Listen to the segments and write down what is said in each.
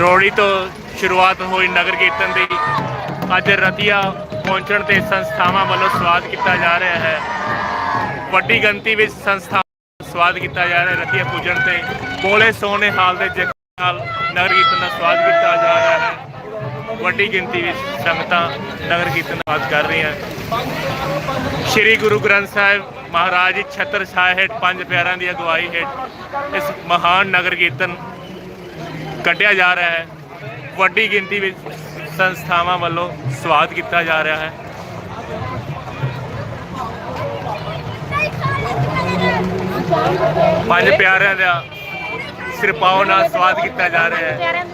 ਰੋੜੀ ਤੋਂ ਸ਼ੁਰੂਆਤ ਹੋਈ ਨਗਰ ਕੀਰਤਨ ਦੀ। ਅੱਜ ਰਤੀਆ ਪਹੁੰਚਣ ਤੇ ਸੰਸਥਾਵਾਂ ਵੱਲੋਂ ਸਵਾਗਤ ਕੀਤਾ ਜਾ ਰਿਹਾ ਹੈ। ਵੱਡੀ ਗਿਣਤੀ ਵਿੱਚ ਸੰਸਥਾ ਸਵਾਗਤ ਕੀਤਾ ਜਾ ਰਿਹਾ ਰਤੀਆ ਪੂਜਣ ਤੇ ਬੋਲੇ ਸੋਹਣੇ ਹਾਲ ਦੇ ਜਗ ਨਾਲ ਨਗਰ ਕੀਰਤਨ ਦਾ ਸਵਾਗਤ ਵੱਡੀ ਗਿਣਤੀ ਵਿੱਚ ਸੰਗਤਾਂ ਨਗਰ ਕੀਰਤਨ ਦਾ ਕਰ ਰਹੀਆਂ। ਸ਼੍ਰੀ ਗੁਰੂ ਗ੍ਰੰਥ ਸਾਹਿਬ ਮਹਾਰਾਜ ਜੀ ਛਤਰ ਛਾਇਆ ਹੇਠ ਪੰਜ ਪਿਆਰਿਆਂ ਦੀ ਅਗਵਾਈ ਹੇਠ ਇਸ ਮਹਾਨ ਨਗਰ ਕੀਰਤਨ ਕੱਢਿਆ ਜਾ ਰਿਹਾ ਹੈ। ਵੱਡੀ ਗਿਣਤੀ ਵਿੱਚ ਸੰਸਥਾਵਾਂ ਵੱਲੋਂ ਸਵਾਗਤ ਕੀਤਾ ਜਾ ਰਿਹਾ ਹੈ। ਪੰਜ ਪਿਆਰਿਆਂ ਦਾ ਸਿਰਪਾਓ ਨਾਲ ਸਵਾਗਤ ਕੀਤਾ ਜਾ ਰਿਹਾ ਹੈ।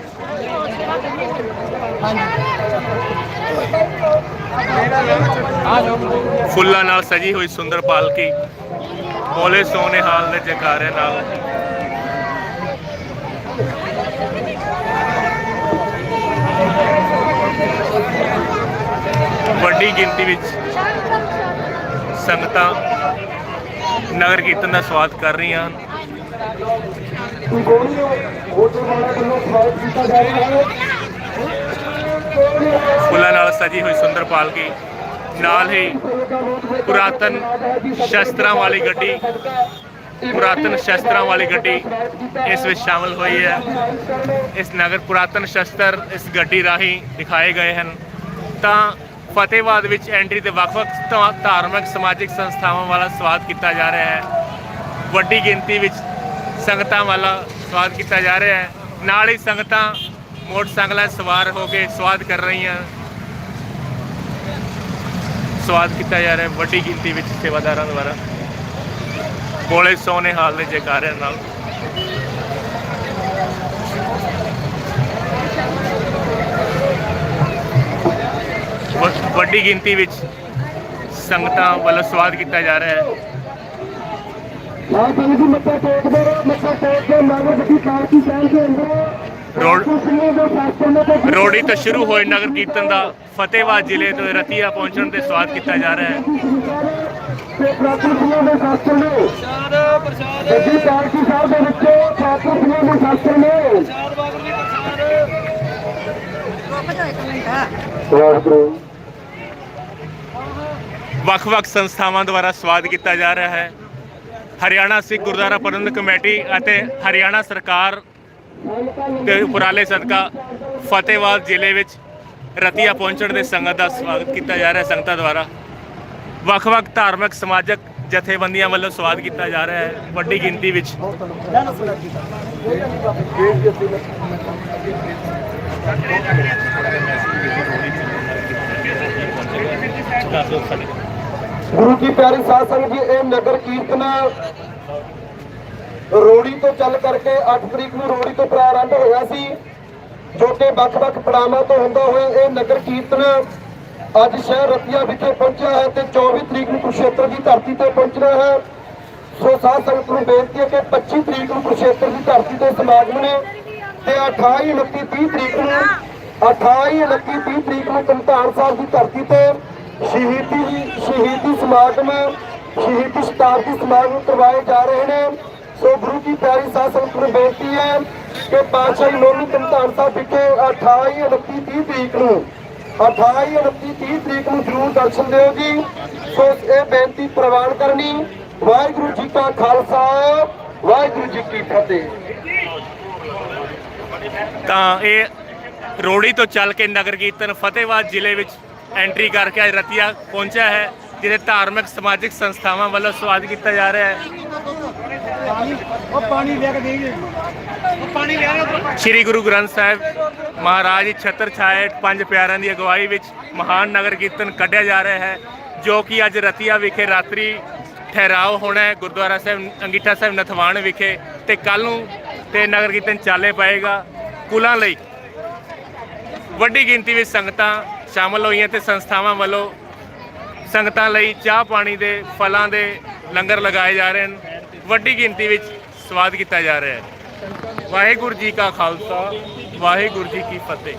ਫੁੱਲਾਂ ਨਾਲ ਸਜੀ ਹੋਈ ਸੁੰਦਰ ਪਾਲਕੀ। ਬੋਲੇ ਸੋਨੇ ਹਾਲ ਦੇ ਜਕਾਰੇ ਨਾਲ। ਵੱਡੀ ਗਿਣਤੀ ਵਿੱਚ ਸੰਗਤਾਂ ਨਗਰ ਕੀਰਤਨ ਦਾ ਸਵਾਗਤ ਕਰ ਰਹੀਆਂ। ਹਨ ਫੁੱਲਾਂ ਨਾਲ ਸਜੀ ਹੋਈ ਸੁੰਦਰ ਪਾਲਕੀ, ਨਾਲ ਹੀ ਪੁਰਾਤਨ ਸ਼ਸਤਰਾਂ ਵਾਲੀ ਗੱਡੀ, ਪੁਰਾਤਨ ਸ਼ਸਤਰਾਂ ਵਾਲੀ ਗੱਡੀ ਇਸ ਵਿੱਚ ਸ਼ਾਮਲ ਹੋਈ ਹੈ। ਇਸ ਨਗਰ ਪੁਰਾਤਨ ਸ਼ਸਤਰ ਇਸ ਗੱਡੀ ਰਾਹੀਂ ਦਿਖਾਏ ਗਏ ਹਨ। ਤਾਂ ਫਤਿਹਵਾਦ ਵਿੱਚ ਐਂਟਰੀ ਤੇ ਵੱਖ-ਵੱਖ ਧਾ- ਧਾਰਮਿਕ, ਸਮਾਜਿਕ ਸੰਸਥਾਵਾਂ ਵਾਲਾ ਸਵਾਗਤ ਕੀਤਾ ਜਾ ਰਿਹਾ ਹੈ। ਵੱਡੀ ਗਿਣਤੀ ਵਿੱਚ ਸੰਗਤਾਂ ਵਾਲਾ ਸਵਾਗਤ ਕੀਤਾ ਜਾ ਰਿਹਾ ਹੈ। ਨਾਲ ਹੀ ਸੰਗਤਾਂ ਮੋਟਰਸਾਈਕਲਾਂ ਸਵਾਰ ਹੋ ਕੇ ਸਵਾਦ ਕਰ ਰਹੀਆਂ। ਸਵਾਦ ਕੀਤਾ ਜਾ ਰਿਹਾ ਵੱਡੀ ਗਿਣਤੀ ਵਿੱਚ ਸੇਵਾਦਾਰਾਂ ਦੁਆਰਾ। ਬੋਲੇ ਸੋਨੇ ਹਾਲ ਦੇ ਜੈਕਾਰਿਆਂ ਨਾਲ। ਵੱਡੀ ਗਿਣਤੀ ਵਿੱਚ ਸੰਗਤਾਂ ਵੱਲੋਂ ਸਵਾਗਤ ਕੀਤਾ ਜਾ ਰਿਹਾ ਹੈ। ਆਹ ਸੰਗਤ ਜੀ ਮੱਥਾ ਟੇਕਦੇ ਰਹੋ ਮੱਥਾ ਟੇਕ ਕੇ ਨਗਰ ਦੀ ਪਾਲਕੀ ਸਾਹਿਬ ਦੇ ਅੰਦਰ ਰੋਡ ਸਿੰਘਾਂ ਦੇ ਸ਼ਾਸਨ ਦੇ ਰੋੜੀ ਤੋਂ ਸ਼ੁਰੂ ਹੋਏ ਨਗਰ ਕੀਰਤਨ ਦਾ ਫਤਿਹਵਾਦ ਜ਼ਿਲ੍ਹੇ ਤੋਂ ਰਤੀਆ ਪਹੁੰਚਣ ਤੇ ਸਵਾਗਤ ਕੀਤਾ ਜਾ ਰਿਹਾ ਹੈ। ਤੇ ਪ੍ਰਾਪਤ ਸਿੰਘਾਂ ਦੇ ਸ਼ਾਸਨ ਨੇ ਪ੍ਰਸ਼ਾਦ ਪ੍ਰਸ਼ਾਦ। ਗੱਡੀ ਪਾਲਕੀ ਸਾਹਿਬ ਦੇ ਵਿੱਚ ਪ੍ਰਾਪਤ ਸਿੰਘਾਂ ਦੇ ਸ਼ਾਸਨ ਨੇ ਵਾਹਿਗੁਰੂ। ਵੱਖ-ਵੱਖ ਸੰਸਥਾਵਾਂ ਦੁਆਰਾ ਸਵਾਗਤ ਕੀਤਾ ਜਾ ਰਿਹਾ ਹੈ। ਹਰਿਆਣਾ ਸਿੱਖ ਗੁਰਦੁਆਰਾ ਪ੍ਰਬੰਧਕ ਕਮੇਟੀ ਅਤੇ ਹਰਿਆਣਾ ਸਰਕਾਰ ਦੇ ਉਪਰਾਲੇ ਸਦਕਾ ਫਤਿਹਵਾਦ ਜ਼ਿਲ੍ਹੇ ਵਿੱਚ ਰਤੀਆ ਪਹੁੰਚਣ ਦੇ ਸੰਗਤ ਦਾ ਸਵਾਗਤ ਕੀਤਾ ਜਾ ਰਿਹਾ ਹੈ ਸੰਗਤਾਂ ਦੁਆਰਾ। ਵੱਖ-ਵੱਖ ਧਾਰਮਿਕ, ਸਮਾਜਿਕ ਜਥੇਬੰਦੀਆਂ ਵੱਲੋਂ ਸਵਾਗਤ ਕੀਤਾ ਜਾ ਰਿਹਾ ਹੈ ਵੱਡੀ ਗਿਣਤੀ ਵਿੱਚ। ਗੁਰੂ ਜੀ ਪਿਆਰੀ ਸਾਧ ਸੰਗਤ ਜੀ, ਇਹ ਨਗਰ ਕੀਰਤਨ ਰੋੜੀ ਤੋਂ ਚੱਲ ਕਰਕੇ 8 ਤਰੀਕ ਨੂੰ ਰੋੜੀ ਤੋਂ ਪ੍ਰਾਰੰਭ ਹੋਇਆ ਸੀ, ਜੋ ਕਿ ਵੱਖ-ਵੱਖ ਪੜਾਵਾਂ ਤੋਂ ਹੁੰਦਾ ਹੋਇਆ ਇਹ ਨਗਰ ਕੀਰਤਨ ਅੱਜ ਸ਼ਹਿਰ ਰਤੀਆ ਵਿਖੇ ਪਹੁੰਚਿਆ ਹੈ ਤੇ 24 ਤਰੀਕ ਨੂੰ ਕੁਰਸ਼ੇਤਰ ਦੀ ਧਰਤੀ ਤੇ ਪਹੁੰਚਣਾ ਹੈ। ਸੋ ਸਾਧ ਸੰਗਤ ਨੂੰ ਬੇਨਤੀ ਹੈ ਕਿ 25 ਤਰੀਕ ਨੂੰ ਕੁਰਸ਼ੇਤਰ ਦੀ ਧਰਤੀ ਤੇ ਸਮਾਗਮ ਨੇ ਤੇ 28 29 30 ਤਰੀਕ ਨੂੰ 28 29 30 ਤਰੀਕ ਨੂੰ ਕੰਧਾਰ ਸਾਹਿਬ ਦੀ ਧਰਤੀ ਤੇ ਸ਼ਹੀਦੀ ਸ਼ਹੀਦੀ ਸਮਾਗਮ ਸ਼ਹੀਦੀ ਸ਼ਤਾਬਦੀ ਸਮਾਗਮ ਕਰਵਾਏ ਜਾ ਰਹੇ ਨੇ। ਸੋ ਗੁਰੂ ਕੀ ਪਿਆਰੀ ਸਾਧ ਸੰਗਤ ਨੂੰ ਬੇਨਤੀ ਹੈ ਕਿ ਪਾਤਸ਼ਾਹੀ ਲੋਨੀ ਕੰਧਾਰ ਸਾਹਿਬ ਵਿਖੇ 28 29 30 ਤਰੀਕ ਨੂੰ 28 29 30 ਤਰੀਕ ਨੂੰ ਜ਼ਰੂਰ ਦਰਸ਼ਨ ਦਿਓ ਜੀ। ਸੋ ਇਹ ਬੇਨਤੀ ਪ੍ਰਵਾਨ ਕਰਨੀ। ਵਾਹਿਗੁਰੂ ਜੀ ਕਾ ਖਾਲਸਾ, ਵਾਹਿਗੁਰੂ ਜੀ ਕੀ ਫਤਿਹ। ਤਾਂ ਇਹ ਰੋੜੀ ਤੋਂ ਚੱਲ ਕੇ ਨਗਰ ਕੀਰਤਨ ਫਤਿਹਵਾਦ ਜ਼ਿਲ੍ਹੇ ਵਿੱਚ ਐਂਟਰੀ ਕਰਕੇ ਅੱਜ ਰਤੀਆ ਪਹੁੰਚਿਆ ਹੈ। ਜਿੱਥੇ ਧਾਰਮਿਕ ਸਮਾਜਿਕ ਸੰਸਥਾਵਾਂ ਵੱਲੋਂ ਸਵਾਗਤ ਕੀਤਾ ਜਾ ਰਿਹਾ ਹੈ। ਸ੍ਰੀ ਗੁਰੂ ਗ੍ਰੰਥ ਸਾਹਿਬ ਮਹਾਰਾਜ ਜੀ ਛਤਰ ਛਾਏ ਪੰਜ ਪਿਆਰਿਆਂ ਦੀ ਅਗਵਾਈ ਵਿੱਚ ਮਹਾਨ ਨਗਰ ਕੀਰਤਨ ਕੱਢਿਆ ਜਾ ਰਿਹਾ ਹੈ ਜੋ ਕਿ ਅੱਜ ਰਤੀਆ ਵਿਖੇ ਰਾਤਰੀ ਠਹਿਰਾਓ ਹੋਣਾ ਹੈ। ਗੁਰਦੁਆਰਾ ਸਾਹਿਬ ਅੰਗੀਠਾ ਸਾਹਿਬ ਨਥਵਾਣ ਵਿਖੇ ਤੇ ਕੱਲ ਨੂੰ ਤੇ ਨਗਰ ਕੀਰਤਨ ਚਾਲੇ ਪਏਗਾ। ਕੁਲਾਂ ਲਈ ਵੱਡੀ ਗਿਣਤੀ ਵਿੱਚ ਸੰਗਤਾਂ ਸ਼ਾਮਲ ਹੋਈਆਂ ਤੇ ਸੰਸਥਾਵਾਂ ਵੱਲੋਂ ਸੰਗਤਾਂ ਲਈ ਚਾਹ ਪਾਣੀ ਦੇ ਫਲਾਂ ਦੇ ਲੰਗਰ ਲਗਾਏ ਜਾ ਰਹੇ ਹਨ। ਵੱਡੀ ਗਿਣਤੀ ਵਿੱਚ ਸਵਾਦ ਕੀਤਾ ਜਾ ਰਿਹਾ ਹੈ। ਵਾਹਿਗੁਰੂ ਜੀ ਕਾ ਖਾਲਸਾ, ਵਾਹਿਗੁਰੂ ਜੀ ਕੀ ਫਤਿਹ।